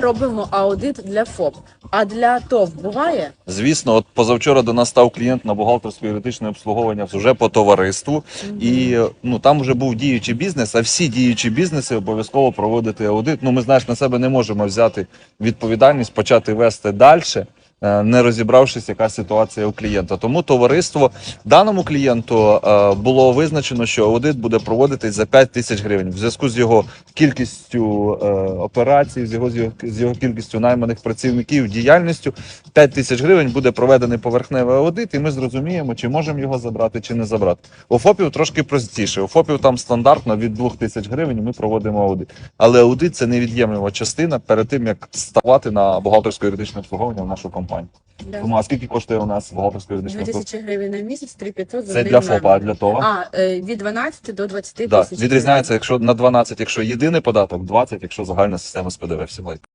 робимо аудит для ФОП. А для ТОВ буває? Звісно, от позавчора до нас став клієнт на бухгалтерське юридичне обслуговування вже по товариству, і ну там вже був діючий бізнес. А всі діючі бізнеси обов'язково проводити аудит. Ну ми знаєш, на себе не можемо взяти відповідальність, почати вести далі. Е, Не розібравшись, яка ситуація у клієнта, тому товариство даному клієнту е, було визначено, що аудит буде проводитись за 5 тисяч гривень в зв'язку з його кількістю е, операцій, з його з його, кількістю найманих працівників, діяльністю. 5 тисяч гривень буде проведений поверхневий аудит, і ми зрозуміємо, чи можемо його забрати, чи не забрати. У ФОПів трошки простіше. У ФОПів там стандартно від 2 тисяч гривень ми проводимо аудит. Але аудит це невід'ємлива частина перед тим, як ставати на бухгалтерсько юридичне обслуговування в нашу компанію. Да. Тому а скільки коштує у нас бухгалтерсько юридичне 2 тисячі гривень на місяць, 3500 за Це один для ФОПа, а для того? А, е, від 12 до 20 Да, тисяч. відрізняється, якщо на 12, якщо єдиний податок, 20, якщо загальна система з ПДВ Всім лайки.